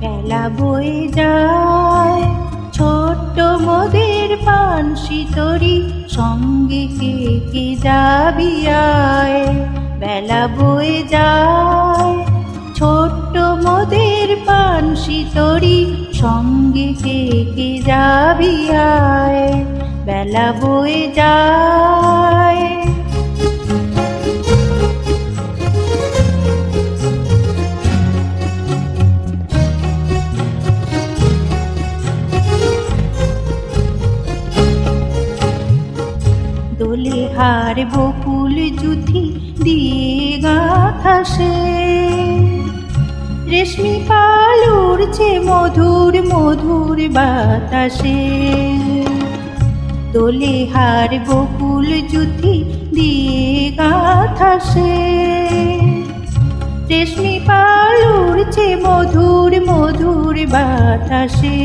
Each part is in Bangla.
বেলা বয়ে যায়, ছোট্ট মোদের পানসি তরি সঙ্গে কে কে যাবি আয়? বেলা বয়ে যায়, ছোট্ট মোদের পানসি তরি সঙ্গে কে কে যাবি আয়, বেলা বয়ে যায়। দোলে হার বকুল জুথি দিয়ে গাথা সে রেশমি পাল উড়ছে মধুর মধুর বাতাসে। দোলে হার বকুল জুথি দিয়ে গাথা সে। রেশমি পাল উড়ছে মধুর মধুর বাতাসে।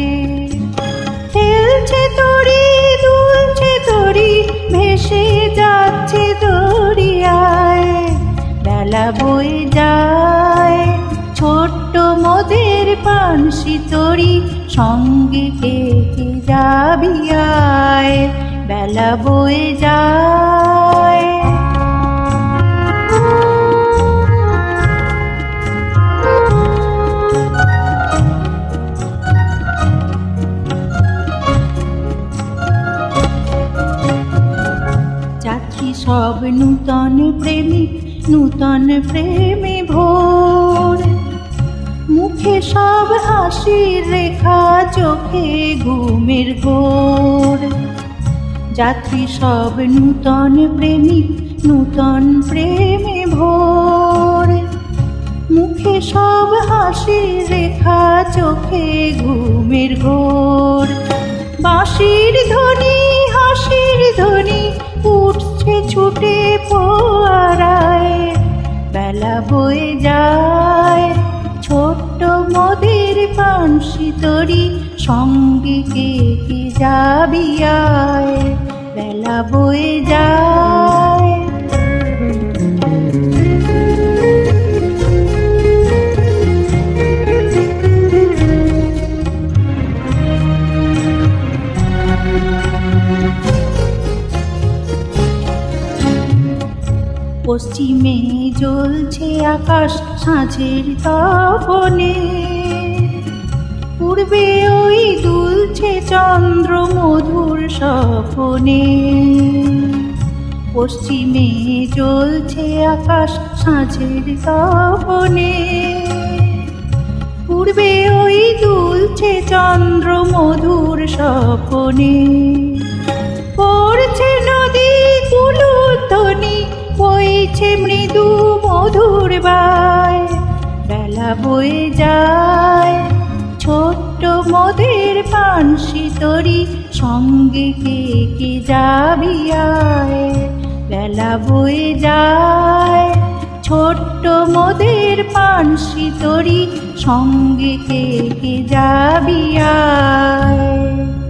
খেলছে তরি পানসি তরি সঙ্গে কে যাবি আয়? বেলা বয়ে যায়। সব নূতন প্রেমিক নূতন প্রেমে মুখে সব হাসির রেখা চোখে ঘুমের ঘোর। যাত্রী সব নূতন প্রেমিক নূতন প্রেমে ভোর। মুখে সব হাসির রেখা চোখে ঘুমের ঘোর। বাঁশির ধ্বনি, হাসির ধ্বনি উঠছে ছুটে পোয়ারায়। বেলা বয়ে যায় পানসি তরি সঙ্গে কে কে যাবি বেলা বয়ে যায়। পশ্চিমে জ্বলছে আকাশ সাঁঝের তপনে পূর্বে ওই দুলছে চন্দ্র মধুর স্বপনে। পশ্চিমে জ্বলছে আকাশ সাঁঝের তপনে। পূর্বে ওই দুলছে চন্দ্র মধুর স্বপনে। পড়ছে নদী কুলুধ্বনি বইছে মৃদু মধুর বায়। বেলা বয়ে যায় মোদের শীতরি তরি সঙ্গে কে কে যাবি আয়? বেলা বয়ে যায়, ছোট্ট মোদের পান তরি সঙ্গে কে কে যাবি আয়?